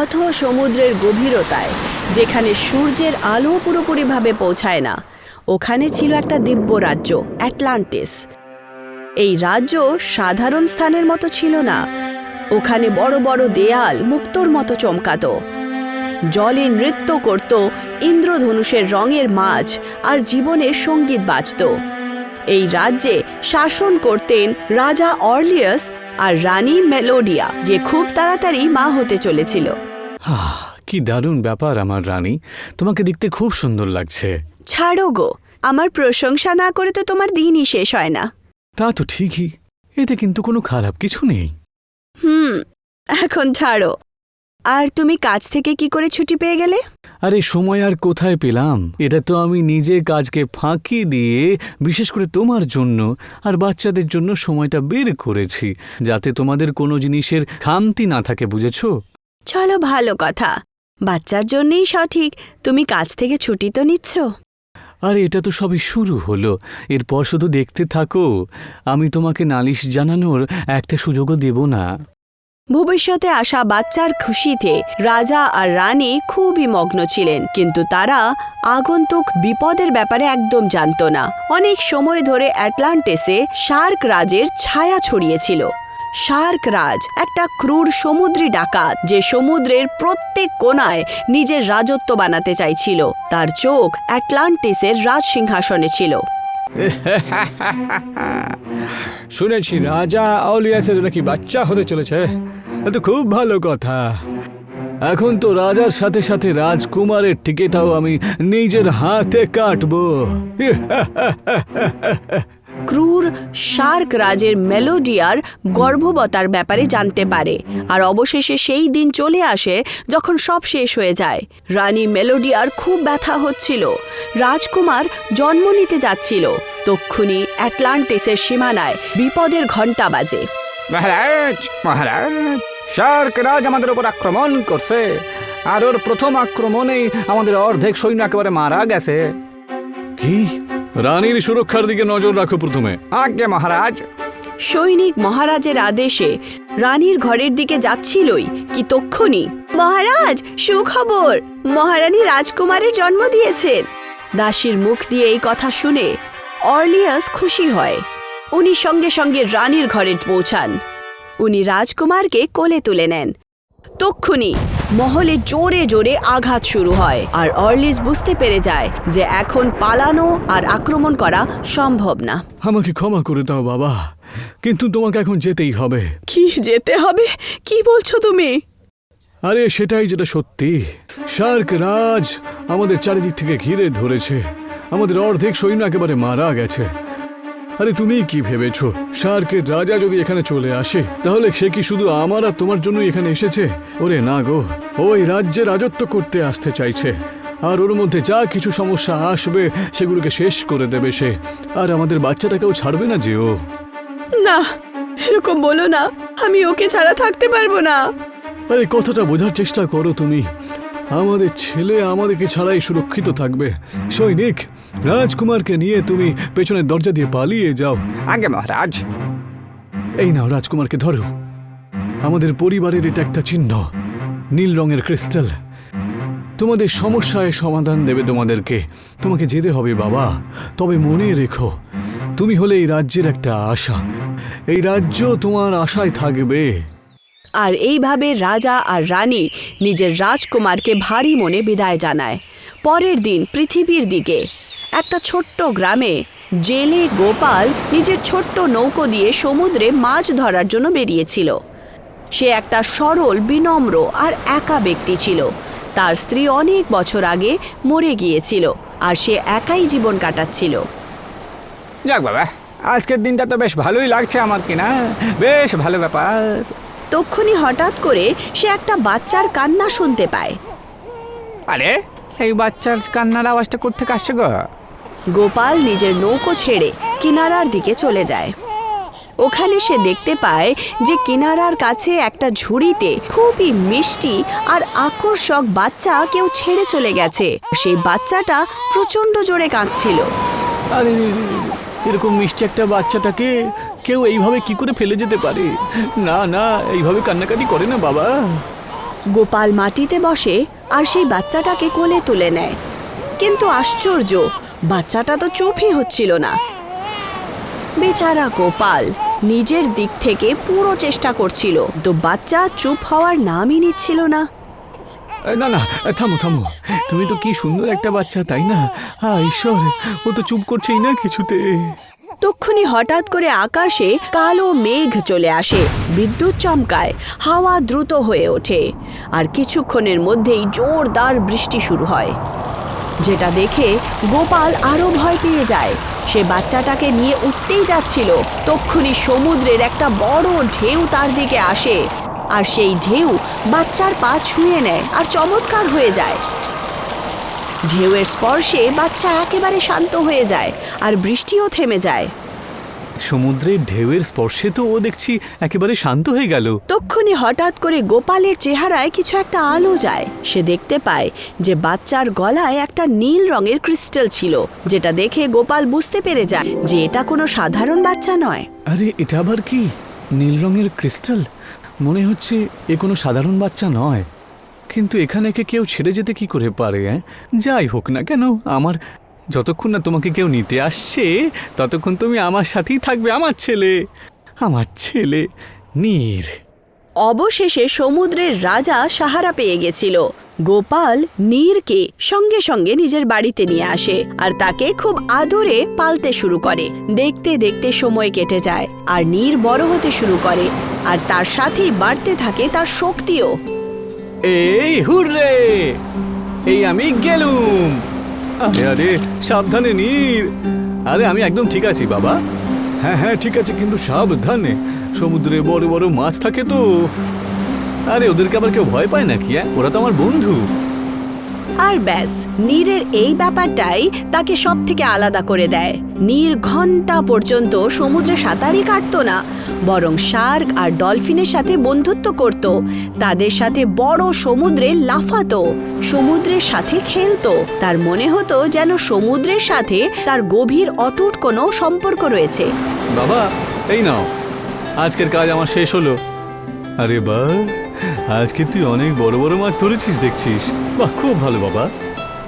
অথ সমুদ্রের গভীরতায়, যেখানে সূর্যের আলো পুরোপুরিভাবে পৌঁছায় না। ওখানে ছিল একটা দিব্য রাজ্য, অ্যাটলান্টিস। এই রাজ্য সাধারণ স্থানের মতো ছিল না। ওখানে বড় বড় দেয়াল মুক্তোর মতো চমকাতো। জলে নৃত্য করত ইন্দ্রধনুষের রঙের মাছ আর জীবনের সংগীত বাজত। এই রাজ্যে শাসন করতেন রাজা অর্লিয়াস আর রানী মেলোডিয়া, যে খুব তাড়াতাড়ি মা হতে চলেছিল। কি দারুণ ব্যাপার আমার রানী। তোমাকে দেখতে খুব সুন্দর লাগছে। ছাড়ো গো আমার প্রশংসা না করে তো তোমার দিনই শেষ হয় না। তা তো ঠিকই এতে কিন্তু কোনো খারাপ কিছু নেই। হুম এখন ছাড়ো। আর তুমি কাজ থেকে কি করে ছুটি পেয়ে গেলে? আরে সময় আর কোথায় পেলাম? এটা তো আমি নিজে কাজকে ফাঁকি দিয়ে বিশেষ করে তোমার জন্য আর বাচ্চাদের জন্য সময়টা বের করেছি যাতে তোমাদের কোনো জিনিসের খামতি না থাকে বুঝেছ? চলো ভালো কথা। বাচ্চার জন্যই সঠিক। তুমি কাজ থেকে ছুটি তো নিচ্ছ? আর এটা তো সবই শুরু হলো। এরপর শুধু দেখতে থাকো। আমি তোমাকে নালিশ জানানোর একটা সুযোগও দেব না। ভবিষ্যতে আসা বাচ্চার খুশিতে রাজা আর রানী খুবই মগ্ন ছিলেন কিন্তু তারা আগন্তুক বিপদের ব্যাপারে একদম জানত না। অনেক সময় ধরে অ্যাটলান্টিসে শার্ক রাজের ছায়া ছড়িয়েছিল। শার্ক রাজ, একটা ক্রূর সমুদ্রী ডাকাত যে সমুদ্রের প্রত্যেক কোণায় নিজের রাজত্ব বানাতে চাইছিল। তার চোখ অ্যাটলান্টিসের রাজ সিংহাসনে ছিল। শুনেছি, রাজা আউলিয়াসের নাকি বাচ্চা হতে চলেছে। তো খুব ভালো কথা। এখন তো রাজার সাথে সাথে রাজকুমারের টিকিটাও আমি নিজের হাতে কাটবো। ক্রুর শার্ক রাজের মেলোডিয়ার গর্ভবতার ব্যাপারে জানতে পারে। আর অবশেষে সেই দিন চলে আসে যখন সব শেষ হয়ে যায়। রানী মেলোডিয়ার খুব ব্যথা হচ্ছিল। রাজকুমার জন্ম নিতে যাচ্ছিল। তক্ষুনি অ্যাটলান্টিসের সীমানায় বিপদের ঘণ্টা বাজে। মহারাজ মহারাজ শার্ক রাজ আমাদের উপর আক্রমণ করছে। আর ওর প্রথম আক্রমণেই আমাদের অর্ধেক সৈন্য একেবারে মারা গেছে। কি? রানীর সুরক্ষার দিকে নজর রাখো প্রথমে। আজ্ঞে মহারাজ। সৈনিক মহারাজের আদেশে রানীর ঘরের দিকে যাচ্ছিলই কি তক্ষুনি। মহারাজ সুখবর। মহারানী রাজকুমারের জন্ম দিয়েছেন। দাসীর মুখ দিয়ে এই কথা শুনে অর্লিয়াস খুশি হয়। উনি সঙ্গে সঙ্গে রানীর ঘরে পৌঁছান। উনি রাজকুমারকে কোলে তুলে নেন। তক্ষুনি মহলে জোরে জোরে আঘাত শুরু হয়। আর অর্লিস বুঝতে পেরে যায় যে এখন পালানো আর আক্রমণ করা সম্ভব না। আমাকে ক্ষমা করে দাও বাবা। কিন্তু তোমাকে এখন যেতেই হবে। কি যেতে হবে? কি বলছো তুমি? আরে সেটাই যেটা সত্যি। শার্ক রাজ আমাদের চারিদিক থেকে ঘিরে ধরেছে। আমাদের অর্ধেক সৈন্য একেবারে মারা গেছে। আরে তুমি কি ভেবেছো? শার্কের রাজা যদি এখানে চলে আসে তাহলে সে কি শুধু আমার আর তোমার জন্য এখানে এসেছে? ওরে না গো ওই রাজ্যে রাজত্ব করতে আসতে চাইছে। আর ওর মধ্যে যা কিছু সমস্যা আসবে সেগুলোকে শেষ করে দেবে সে। আর আমাদের বাচ্চাটাকেও ছাড়বে না যে ও। না এরকম বলো না আমি ওকে ছাড়া থাকতে পারব না। আরে কথাটা বোঝার চেষ্টা করো তুমি। আমাদের ছেলে আমাদেরকে ছাড়াই সুরক্ষিত থাকবে। সৈনিক রাজকুমারকে নিয়ে তুমি পেছনের দরজা দিয়ে পালিয়ে যাও। আজ্ঞে মহারাজ। এই নাও রাজকুমারকে ধরো। আমাদের পরিবারের এটা একটা চিহ্ন নীল রঙের ক্রিস্টাল। তোমাদের সমস্যায় সমাধান দেবে তোমাদেরকে। তোমাকে যেতে হবে বাবা তবে মনে রেখো তুমি হলে এই রাজ্যের একটা আশা। এই রাজ্য তোমার আশায় থাকবে। আর এইভাবে রাজা আর রানী নিজের রাজকুমারকে ভারী মনে বিদায় জানায়। পরের দিন পৃথিবীর দিকে, একটা ছোট্ট গ্রামে, জেলে গোপাল নিজের ছোট্ট নৌকো দিয়ে সমুদ্রে মাছ ধরার জন্য বেরিয়েছিল। সে একটা সরল, বিনম্র আর একা ব্যক্তি ছিল। তার স্ত্রী অনেক বছর আগে মরে গিয়েছিল আর সে একাই জীবন কাটাচ্ছিল। যাক বাবা, আজকের দিনটা তো বেশ ভালোই লাগছে আমার কিনা। বেশ ভালো ব্যাপার। তক্ষুনি হঠাৎ করে সে একটা বাচ্চার কান্না শুনতে পায়। আরে এই বাচ্চার কান্নার আওয়াজটা করতে আসছে গো? গোপাল নিজের নৌকো ছেড়ে কিনারার দিকে চলে যায়। ওখানে সে দেখতে পায় যে কিনারার কাছে একটা ঝুড়িতে খুবই মিষ্টি আর আকর্ষক বাচ্চা কেউ ছেড়ে চলে গেছে। সেই বাচ্চাটা প্রচণ্ড জোরে কাঁদছিল। আরে এরকম মিষ্টি একটা বাচ্চাটাকে কেউ এইভাবে কি করে ফেলে যেতে পারে? না না এইভাবে কান্নাকাটি করে না বাবা। গোপাল মাটিতে বসে আর সেই বাচ্চাটাকে কোলে তুলে নেয়। কিন্তু আশ্চর্য বাচ্চাটা তো চুপই হচ্ছিল না। বেচারা গোপাল নিজের দিক থেকে পুরো চেষ্টা করছিল তো বাচ্চা চুপ হওয়ার নামই নিচ্ছিল না। না না থামো থামো। তুমি তো কি সুন্দর একটা বাচ্চা তাই না? হ্যাঁ ঈশ্বর ও তো চুপ করছেই না কিছুতে। তক্ষুনি হঠাৎ করে আকাশে কালো মেঘ চলে আসে, বিদ্যুৎ চমকায়, হাওয়া দ্রুত হয়ে ওঠে, আর কিছুক্ষণের মধ্যেই জোরদার বৃষ্টি শুরু হয়। যেটা দেখে গোপাল আরও ভয় পেয়ে যায়। সে বাচ্চাটাকে নিয়ে উঠতেই যাচ্ছিল। তক্ষুনি সমুদ্রের একটা বড় ঢেউ তার দিকে আসে, আর সেই ঢেউ বাচ্চার পা ছুঁয়ে নেয় আর চমৎকার হয়ে যায়। ঢেউয়ের স্পর্শে বাচ্চা একেবারে শান্ত হয়ে যায় আর বৃষ্টিও থেমে যায়। সমুদ্রের ঢেউয়ের স্পর্শে তো ও দেখছি একেবারে শান্ত হয়ে গেল। তক্ষুনি হঠাৎ করে গোপালের চেহারায় কিছু একটা আলো যায়। সে দেখতে পায় যে বাচ্চার গলায় একটা নীল রঙের ক্রিস্টাল ছিল যেটা দেখে গোপাল বুঝতে পেরে যায় যে এটা কোনো সাধারণ বাচ্চা নয়। আরে এটা আবার কি? নীল রঙের ক্রিস্টাল? মনে হচ্ছে এ কোনো সাধারণ বাচ্চা নয়। কিন্তু এখানে একে কেউ ছেড়ে যেতে কি করে পারে হ্যাঁ যাই হোক না কেন, আমার যতক্ষণ না তোমাকে কেউ নিতে আসছে, ততক্ষণ তুমি আমার সাথেই থাকবে, আমার ছেলে। আমার ছেলে নীর। অবশেষে সমুদ্রের রাজা সাহারা পেয়ে গেছিল। গোপাল নীরকে সঙ্গে সঙ্গে নিজের বাড়িতে নিয়ে আসে আর তাকে খুব আদরে পালতে শুরু করে। দেখতে দেখতে সময় কেটে যায় আর নীর বড় হতে শুরু করে আর তার সাথেই বাড়তে থাকে তার শক্তিও। এই হুররে! এই আমি গেলুম। আরে আরে। সাবধানে নীর। আরে আমি একদম ঠিক আছি বাবা। হ্যাঁ হ্যাঁ ঠিক আছে কিন্তু সাবধানে। সমুদ্রে বড় বড় মাছ থাকে তো। আরে ওদেরকে আবার কেউ ভয় পায় নাকি হ্যাঁ ওরা তো আমার বন্ধু। আর ব্যাস, নীরের এই ব্যাপারটাই তাকে সব থেকে আলাদা করে দেয়। নীর ঘণ্টা পর্যন্ত সমুদ্রে সাঁতারই কাটতো না, বরং শার্ক আর ডলফিনের সাথে বন্ধুত্ব করত। তাদের সাথে বড় সমুদ্রে লাফাতো, সমুদ্রের সাথে খেলতো। তার মনে হতো যেন সমুদ্রের সাথে তার গভীর অটুট কোনো সম্পর্ক রয়েছে। বাবা, এই নাও। আজকের কাজ আমার শেষ হলো। আরে বা আজকে তুই অনেক বড় বড় মাছ ধরেছিস দেখছিস। বাহ খুব ভালো বাবা।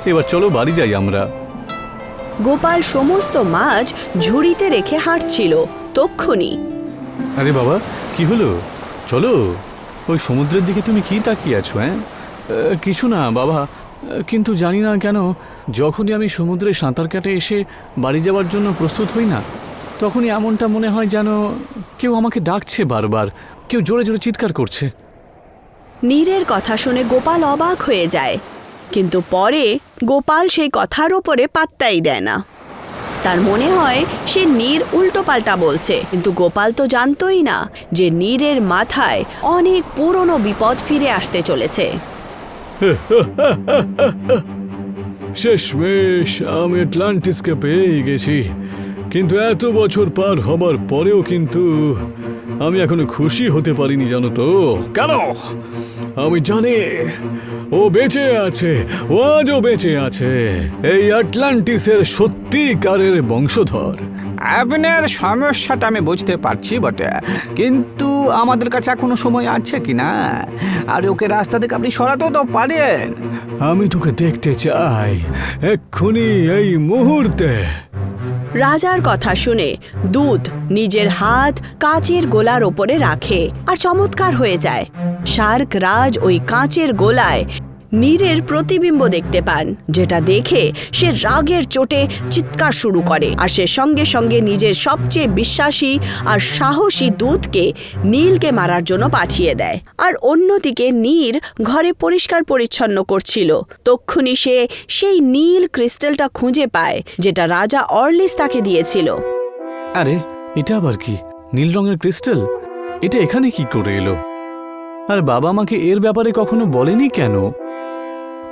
এবার চলো বাড়ি যাই আমরা। গোপাল সমস্ত মাছ ঝুড়িতে রেখে হাঁটছিল তক্ষুনি। আরে বাবা কি হলো? চলো ওই সমুদ্রের দিকে তুমি কি তাকিয়ে আছো হ্যাঁ? কিছু না বাবা কিন্তু জানি না কেন যখনই আমি সমুদ্রে সাঁতার কাটে এসে বাড়ি যাওয়ার জন্য প্রস্তুত হই না তখনই এমনটা মনে হয় যেন কেউ আমাকে ডাকছে বারবার কেউ জোরে জোরে চিৎকার করছে। নীরের কথা শুনে গোপাল অবাক হয়ে যায়। কিন্তু পরে গোপাল সেই কথার ওপরে পাত্তাই দেয় না। তার মনে হয় সে নীর উল্টোপাল্টা বলছে। কিন্তু গোপাল তো জানতই না যে নীরের মাথায় অনেক পুরনো বিপদ ফিরে আসতে চলেছে। শেষমেশ আমি অ্যাটলান্টিসকে পেয়ে গেছি। কিন্তু এত বছর পার হবার পরেও কিন্তু আমি এখনও খুশি হতে পারিনি জানো তো। কেন? আমি জানি। ও বেঁচে আছে ও আজও বেঁচে আছে। এই আটলান্টিসের সত্যিকারের বংশধর। আপনার সমস্যাটা আমি বুঝতে পারছি বটে। কিন্তু আমাদের কাছে এখনও সময় আছে কি না আর ওকে রাস্তা থেকে আপনি সরাতেও তো পারেন। আমি তোকে দেখতে চাই এক্ষুনি এই মুহূর্তে। রাজার কথা শুনে দুধ নিজের হাত কাঁচের গোলার ওপরে রাখে আর চমৎকার হয়ে যায়। শার্ক রাজ ওই কাঁচের গোলায় নীরের প্রতিবিম্ব দেখতে পান, যেটা দেখে সে রাগের চোটে চিৎকার শুরু করে। আর সে সঙ্গে সঙ্গে নিজের সবচেয়ে বিশ্বাসী আর সাহসী দূতকে নীলকে মারার জন্য পাঠিয়ে দেয়। আর অন্যদিকে নীর ঘরে পরিষ্কার পরিচ্ছন্ন করছিল। তক্ষুনি সে সেই নীল ক্রিস্টালটা খুঁজে পায়, যেটা রাজা অর্লিস তাকে দিয়েছিল। আরে, এটা আবার কি? নীল রঙের ক্রিস্টাল? এটা এখানে কি করে এলো? আর বাবা আমাকে এর ব্যাপারে কখনো বলেনি কেন?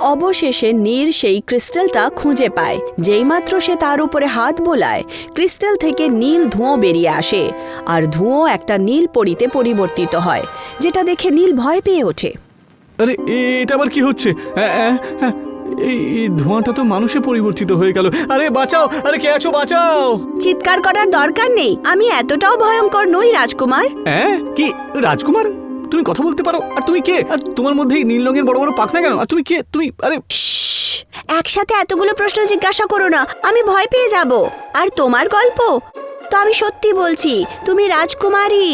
অবশেষে নীর সেই ক্রিস্টালটা খুঁজে পায়। যেইমাত্র সে তার উপরে হাত বোলায় ক্রিস্টাল থেকে নীল ধোঁয়া বেরিয়ে আসে আর ধোঁয়া একটা নীল পরিতে পরিবর্তিত হয় যেটা দেখে নীল ভয় পেয়ে ওঠে। আরে এটা আবার কি হচ্ছে? এই এই ধোঁয়াটা তো মানুষে পরিবর্তিত হয়ে গেল। আরে বাঁচাও! আরে কে আছো? বাঁচাও! চিৎকার করার দরকার নেই। আমি এতটাও ভয়ঙ্কর নই রাজকুমার। হ্যাঁ কি? রাজকুমার? তুমি কথা বলতে পারো? আর তুমি কে? আর তোমার মধ্যে নীল রঙের বড় বড় পাখনা কেন? আর তুমি কে? তুমি, আরে একসাথে এতগুলো প্রশ্ন জিজ্ঞাসা করো না আমি ভয় পেয়ে যাব আর তোমার গল্প তো আমি সত্যি বলছি তুমি রাজকুমারী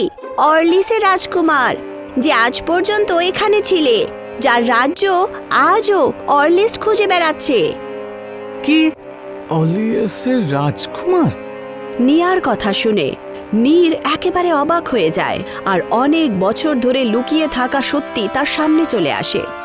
অর্লিসের রাজকুমার যে আজ পর্যন্ত এখানে ছিলে যার রাজ্য আজও অর্লিস্ট খুঁজে বেড়াচ্ছে কি অলিয়াসের রাজকুমার নিয়ার কথা শুনে নীর একেবারে অবাক হয়ে যায়, আর অনেক বছর ধরে লুকিয়ে থাকা সত্যি তার সামনে চলে আসে।